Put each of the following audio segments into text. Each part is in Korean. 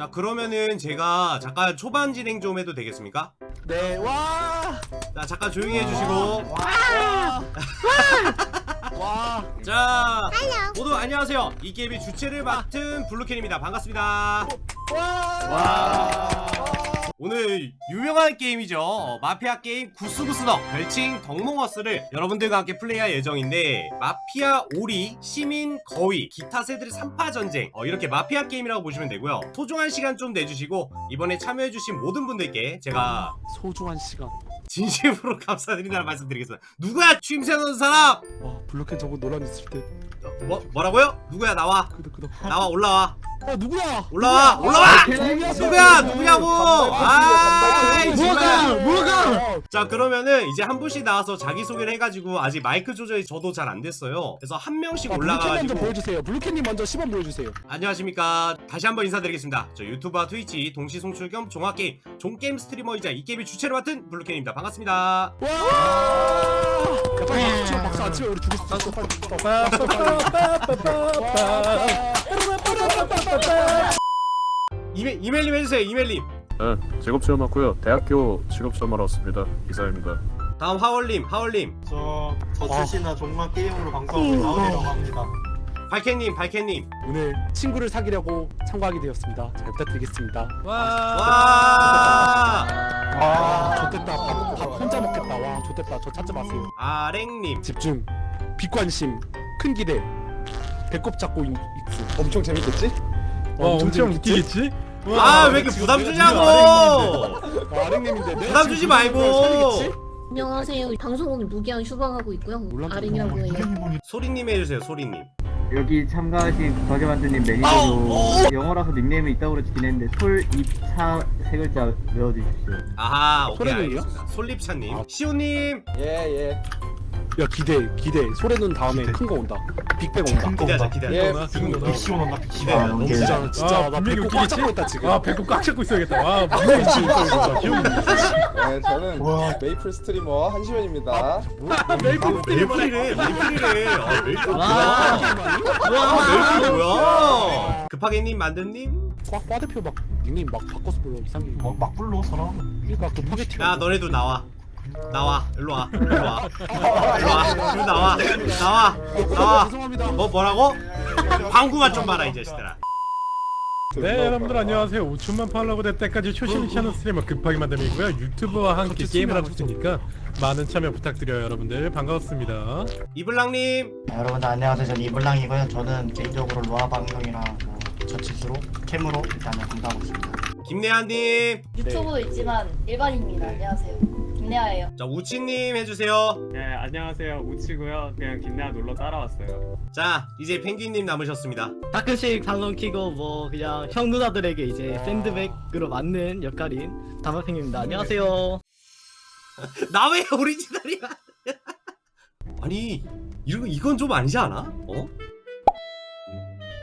자 그러면은 제가 잠깐 초반 진행 좀 해도 되겠습니까? 네, 와! 자 잠깐 조용히 해주시고 와! 와! 자 모두 안녕하세요 이 게임의 주체를 맡은 블루캔입니다 반갑습니다 와! 오늘 유명한 게임이죠 어, 마피아 게임 구스구스너 별칭 덕몽어스를 여러분들과 함께 플레이할 예정인데 마피아 오리 시민 거위 기타 새들의 3파 전쟁 어, 이렇게 마피아 게임이라고 보시면 되고요 소중한 시간 좀 내주시고 이번에 참여해주신 모든 분들께 제가 소중한 시간. 진심으로 감사드린다는 말씀드리겠습니다 누구야 넣은 사람 와, 블록캔 저거 논란 있을 때. 어, 뭐, 뭐라고요? 누구야 나와 그도. 나와 올라와 아, 누구야? 올라와? 올라와 아, 누구야. 누구냐고 아이 정말 뭐가? 자 그러면은 이제 한 분씩 나와서 자기 소개를 해가지고 아직 마이크 조절이 저도 잘 안 됐어요 그래서 한 명씩 아, 먼저 올라가가지고 보여주세요. 블록캔님 먼저 시범 보여주세요. 안녕하십니까 다시 한번 인사드리겠습니다 저 유튜브와 트위치 동시 송출 겸 종합게임 종게임 스트리머이자 이 게임의 주체를 맡은 블루캔입니다 반갑습니다 와! 야, 빨리 박수 쳐, 박수 안 치면 우리 죽을 수 있어. 빨리. 이메, 이메일님 해주세요 이메일님 네, 직업 시험 왔고요. 대학교 직업 시험하러 왔습니다. 이사입니다. 다음 하월님 하월님 저 저출시나 종말 게임으로 방송하고 나오라고 합니다. 발캔님 발캔님 오늘 친구를 사귀려고 참가하게 되었습니다. 잘 부탁드리겠습니다. 와 아, 좋됐다. 밥, 밥 혼자 먹겠다. 와, 좋됐다. 저 찾지 마세요. 아랭님 집중, 비관심, 큰 기대, 배꼽 잡고 익- 익수. 엄청 재밌겠지? 와, 엄청 웃기겠지? 아 왜 이렇게 부담 주냐고 아랭님인데 부담 주지 말고 안녕하세요. 방송국에 무기한 휴방하고 있고요. 아린이라고 해요. 소리님 해주세요 소리님 여기 참가하신 버게만드님 매니저도 영어라서 닉네임이 있다고 그러긴 했는데 솔입차 세 글자 외워주십시오. 아하 오케이 소리님이요? 알겠습니다 솔립차님 시오님 예, 예. 야 기대 기대. 소래 눈 다음에 큰거 온다. 빅뱅 온다. 기대하자 기대하자. 예. 빅시온 온다. 빅시온. 기대하자. 너무. 기대하자 진짜 진짜 나 분명히 배꼽 꽉 웃기겠지? 잡고 있다 지금. 아 배꼽 꽉 잡고 있어야겠다. 와 분명히 진짜 귀여운. 네, 저는 와. 메이플 스트리머 한시원입니다. 메이플 메이플이래 메이플이래 아 메이플 뭐야 아 메이플 뭐야 급하게님 만든님? 꽉 빠대표 막 닉네임 막 바꿔서 불러 이상하게 막, 막 불러 사람. 그러니까 급하게 야 너네도 나와 나와 일로 와 일로 와 일로 와 지금 나와 나와 나와 뭐 뭐라고 방구만 좀 봐라 이 자식들아 네 여러분들 안녕하세요. 5천만 팔로워 될 때까지 초심이 하는 스트리머 급하게 만듦이고요. 유튜브와 함께 게임을 하고 있으니까 많은 참여 부탁드려요 여러분들 반갑습니다. 이블랑님 네, 여러분들 안녕하세요. 저는 이블랑이고요. 저는 개인적으로 로아 방송이랑 뭐 저치수로 캠으로 일단은 공부하고 있습니다. 김내아님 유튜브 있지만 일반인입니다. 안녕하세요. 김내아예요. 자 우치님 해주세요 네 안녕하세요 우치고요 그냥 김내아 놀러 따라왔어요 자 이제 펭귄님 남으셨습니다 가끔씩 방송 키고 뭐 그냥 형 누나들에게 이제 샌드백으로 맞는 역할인 다마팽입니다. 안녕하세요. 나 왜 오리지널이야 아니 이거 이건 좀 아니지 않아? 어?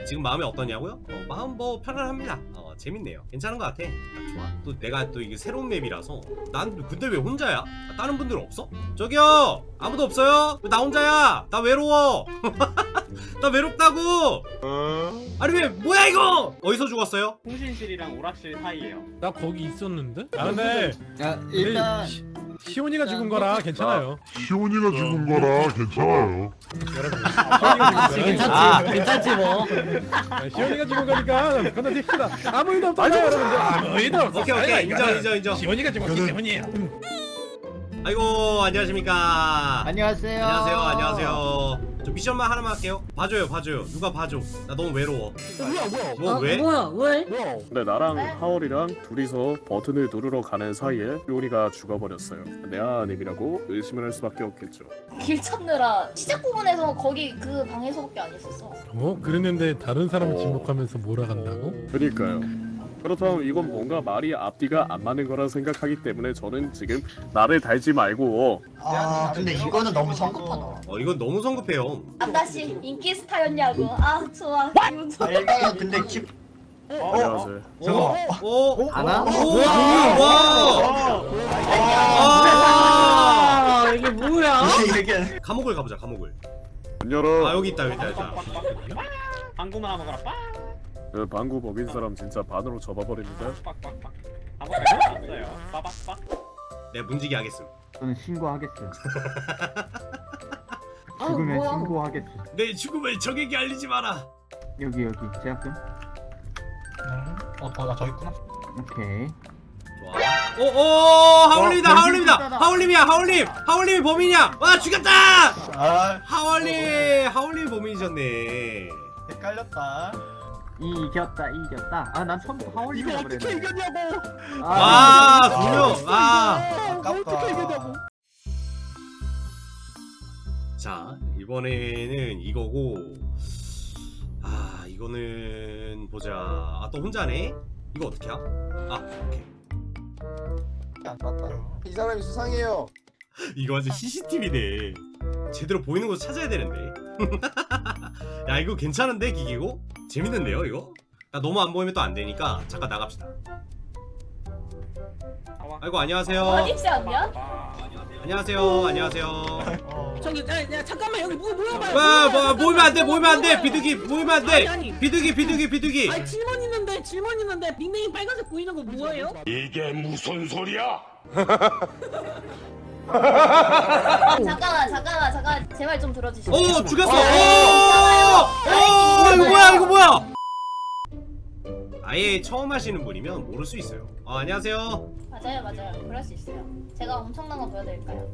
지금 마음이 어떠냐고요? 어, 마음 뭐 편안합니다. 어, 재밌네요. 괜찮은 것 같아. 아, 좋아. 또 내가 또 이게 새로운 맵이라서 난 근데 왜 혼자야? 아, 다른 분들 없어? 저기요 아무도 없어요? 왜 나 혼자야? 나 외로워. 나 외롭다고. 아니 왜 뭐야 이거? 어디서 죽었어요? 통신실이랑 오락실 사이에요 나 거기 있었는데? 아 근데 야 일단 시온이가 죽은 거라 괜찮아요. 시온이가 죽은 거라 괜찮아요. 여러분 아, 시온이가 죽은 거라 괜찮지 뭐. 시온이가 죽은 거니까 건너뛰시다. 아무 일도 없잖아요 여러분들. 아무 일도 없어. 오케이 오케이 인정 인정 인정. 시온이가 죽었기 때문이에요. 아이고 안녕하십니까. 안녕하세요. 안녕하세요 안녕하세요. 저 미션만 하나만 할게요. 봐줘요 봐줘요. 누가 봐줘. 나 너무 외로워. 뭐야 뭐야 뭐 아, 왜? 뭐야? 왜? 뭐야 근데 나랑 하월이랑 둘이서 버튼을 누르러 가는 사이에 요리가 죽어버렸어요. 내 아님이라고 의심을 할 수밖에 없겠죠. 길 찾느라 시작 부분에서 거기 그 방에서밖에 안 있었어. 어 그랬는데 다른 사람을 지목하면서 몰아간다고? 그러니까요. 그렇다면 이건 뭔가 말이 앞뒤가 안 맞는 거라 생각하기 때문에 저는 지금 나를 달지 말고 아 근데 이거는 너무 성급하다. 어 이건 너무 성급해요. 아따씨 인기 스타였냐고. 아 좋아. 기분 좋아. 아, 근데 킵 안녕하세요. 오, 오, 하나? 오, 와, 아, 아 이게 뭐야? 이게 감옥을 가보자 감옥을. 문 열어. 아 여기 있다 여기 있다 여기 있다. 빵구만 먹어라 빵 그 방구 먹인 사람 진짜 반으로 접어버립니다. 빡빡빡. 한번 배웠어요. 빠박빡. 내 문지기 하겠음. 저는 신고하겠어요. 아 죽으면 뭐야? 신고하겠어요. 내 죽음을 적에게 알리지 마라. 여기 여기 제약금. 어, 더, 저 있구나. 오케이. 좋아. 오오 하울림이다 어, 하울림이다 변신했잖아. 하울림이야 하울림 하울림이 범인이야. 와 죽였다. 아, 하울림 하울림 범인이셨네. 헷갈렸다. 이겼다 이겼다. 아 난 처음부터 이거 하울링이라 어떻게 그랬네. 이겼냐고 와, 아, 두 명. 아. 이거 어떻게 이겼냐고 자 이번에는 이거고 아 이거는 보자 아 또 혼자네 이거 어떻게 하? 아 오케이 안 맞다. 이 사람이 수상해요. 이거 완전 CCTV네 제대로 보이는 곳 찾아야 되는데 야 이거 괜찮은데 기기고? 재밌는데요 이거? 나 너무 안 보이면 또 안 되니까 잠깐 나갑시다 아이고 안녕하세요 어딨지 않냐? 안녕하세요 안녕하세요 저기 야, 야 잠깐만 여기 뭐 모여봐요. 와, 뭐, 모이면 안 돼, 모이면 안 돼, 모여봐요. 비둘기, 모이면 안 아니, 돼, 아니. 비둘기, 비둘기, 비둘기. 아니 질문 있는데 질문 있는데 닉네임 빨간색 보이는 거 뭐예요? 이게 무슨 소리야? 잠깐만 잠깐만 잠깐 제말좀 들어주시죠. 오, 죽였어. 어, 오, 오, 이거 뭐야, 이거 뭐야? 아예 처음 하시는 분이면 모를 수 있어요. 어, 안녕하세요. 맞아요 맞아요 그럴 수 있어요. 제가 엄청난 거 보여드릴까요?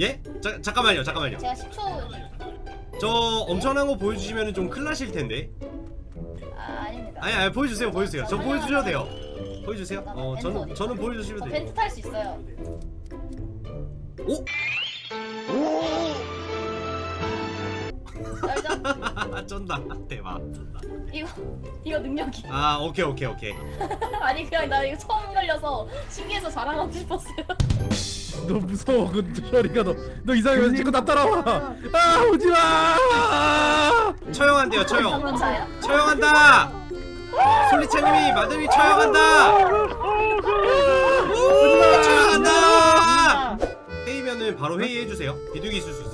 예? 자, 잠깐만요, 잠깐만요. 제가 10초 저 엄청난 거 보여주시면 좀 큰일 나실 텐데. 아 아닙니다. 아니, 아니, 보여주세요, 보여주세요. 저 보여주셔도 돼요. 보여주세요. 어, 저는 저는 저 보여주시면 돼요. 벤트 탈 수 있어요. 오, 알죠? 쩐다, 대박. 이거 이거 능력이. 아, 오케이, 오케이, 오케이. 아니 그냥 나 이거 처음 걸려서 신기해서 자랑하고 싶었어요. 너 무서워 그 셔리가 너너 이상하게 자꾸 나 따라와 아 오지마 처형한대요, 처형. 장난차야? 처형한다. 솔리차님이 마담이 처형한다. 오, 처형한다. 회의면은 바로 회의해 주세요. 비둘기 있을 수 있어.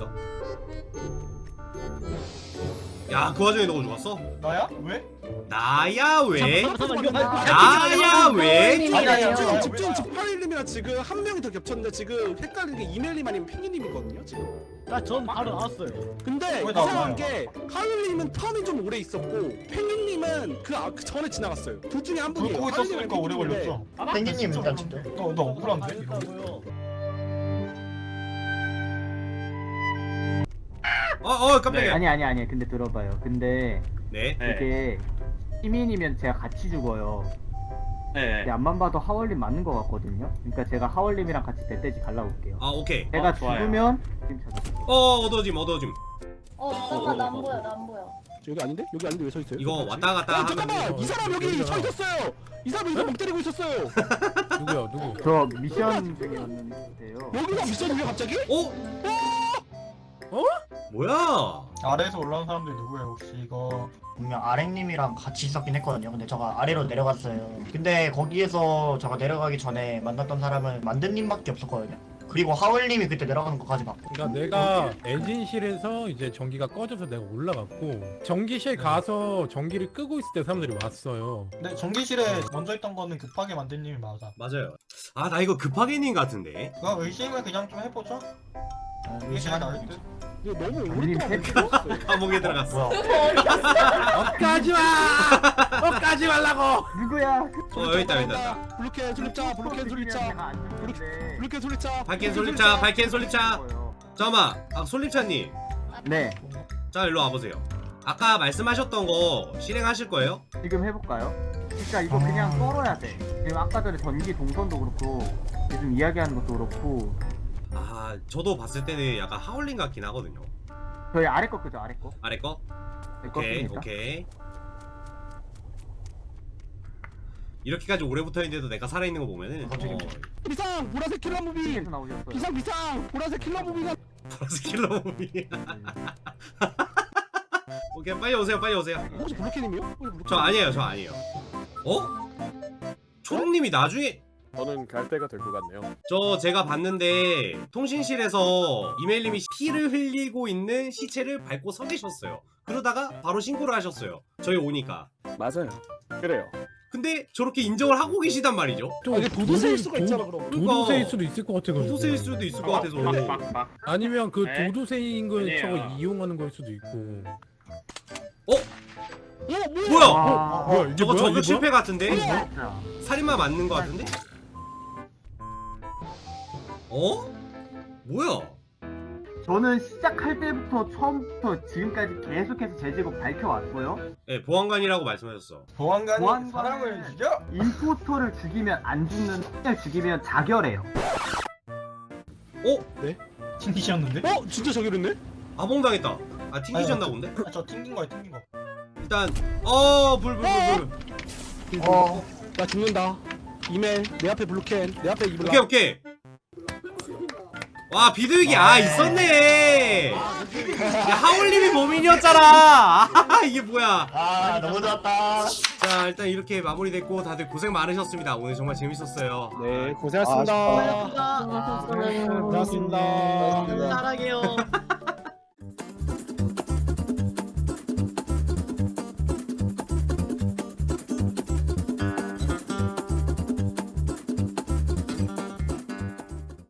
야, 그 와중에 너가 죽었어? 나야? 왜? 나야 왜? 잠깐만 이거 나야 왜? 아니, 아니, 집중 아니, 집중 집중 파일님이랑 지금 한 명이 더 겹쳤는데 지금 헷갈리는 게 이멜님 아니면 핑이님이거든요 지금 나전 바로 나왔어요. 근데 왜? 이상한 게 하율님은 텀이 좀 오래 있었고 펭귄님은 그, 아, 그 전에 지나갔어요 둘 중에 한 분이에요 하율님이랑 오래 펭귄인데 걸렸죠. 땡기님 일단 진짜. 너, 너 억울한데? 어, 어, 깜짝이야. 아니 아니 아니 근데 들어봐요. 근데 네. 네. 이게 시민이면 제가 같이 죽어요. 네. 근데 앞만 봐도 하월님 맞는 것 같거든요. 그러니까 제가 하월님이랑 같이 멧돼지 갈라올게요. 아, 오케이. 제가 어, 좋아요. 죽으면 지금 찾아. 어, 어두워짐, 어두워짐. 어 잠깐만 나안 보여 나안 보여. 여기 아닌데? 여기 아닌데 왜 서 있어요? 이거 왔다 갔다 아 하면 잠깐만 이 사람 여기 서 있었어요 이 사람 여기서 멍 때리고 있었어요 누구야 누구 저 미션 중이었는데요. 여기가 미션이에요 갑자기? 어? 어? 뭐야? 아래에서 올라온 사람들이 누구예요 혹시 이거? 분명 아랭님이랑 같이 있었긴 했거든요. 근데 제가 아래로 내려갔어요. 근데 거기에서 제가 내려가기 전에 만났던 사람은 만드님밖에 없었거든요. 그리고 하울님이 그때 내려가는 것까지 봤고. 그러니까 내가 엔진실에서 이제 전기가 꺼져서 내가 올라갔고 전기실 가서 전기를 끄고 있을 때 사람들이 왔어요 근데 전기실에 먼저 있던 거는 급하게 만든 님이 맞아. 맞아요. 아, 나 이거 급하게님 같은데. 그거 의심을 그냥 좀 해보죠. 이거 너무 오랫동안 탭 멈췄어요. 감옥에 들어갔어. 엇가지 마 엇가지 말라고 누구야? 어, 여기 있다, 여기 있다. 블루캔 솔립자 블루캔 죽는데. 블루캔 솔립자 발켄 솔립차, 발켄 솔립차. 잠깐만, 아, 솔립차님. 네, 자, 일로 와보세요. 아까 말씀하셨던 거 실행하실 거예요? 지금 해볼까요? 그러니까 이거 그냥 썰어야 돼. 지금 아까 전에 전기 동선도 그렇고 요즘 이야기하는 것도 그렇고 아, 저도 봤을 때는 약간 하울링 같긴 하거든요. 저희 아래 거 그죠 아래 거? 아래 거? 내 오케이? 오케이. 이렇게까지 오래 붙어 있는데도 내가 살아 있는 거 보면은 어, 비상 보라색 킬러 무비 나오셨어요. 비상 비상 보라색 킬러 무비가 보라색 킬러 무비. 오케이, 빨리 오세요, 빨리 오세요. 혹시 블루캔님이요? 혹시 블루캔? 저 아니에요, 저 아니에요. 어? 초롱님이 나중에 저는 갈 때가 될 것 같네요. 저 제가 봤는데 통신실에서 이멜님이 피를 흘리고 있는 시체를 밟고 서 계셨어요. 그러다가 바로 신고를 하셨어요. 저희 오니까. 맞아요. 그래요. 근데 저렇게 인정을 하고 계시단 말이죠. 좀 아, 이게 도도새일 수가 도- 있잖아 그럼. 도도새일 수도 있을 것 같아. 도도새일 수도 있을 것 같아서. 빡빡빡. 아니면 그 네? 도도새인 걸 아니에요. 저거 이용하는 걸 수도 있고. 뭐야? 와, 뭐야 이게 저거 뭐야? 이게 실패? 같은데? 살인마 맞는 것 같은데? 어? 뭐야? 저는 시작할 때부터 처음부터 지금까지 계속해서 제 직업 밝혀왔고요. 네, 보안관이라고 말씀하셨어. 보안관이 보안관은- 사람을 죽여? 임포스터를 죽이면 안 죽는 을 죽이면 자결해요. 튕기셨는데? 어 진짜 저기 있네? 아봉당했다. 아 튕기셨나 본데? 아, 저 튕긴 거야 튕긴 거 일단 어 불 불 불 불. 어. 나 죽는다. 이멜 내 앞에 블루캔 내 앞에 이블라. 오케이 오케이. 와 비둘기 아 있었네. 야, 하울님이 범인이었잖아. 아, 이게 뭐야? 아 너무 좋았다 자 일단 이렇게 마무리됐고 다들 고생 많으셨습니다. 오늘 정말 재밌었어요. 네 고생하셨습니다. 고맙습니다. 고생하셨습니다. 사랑해요.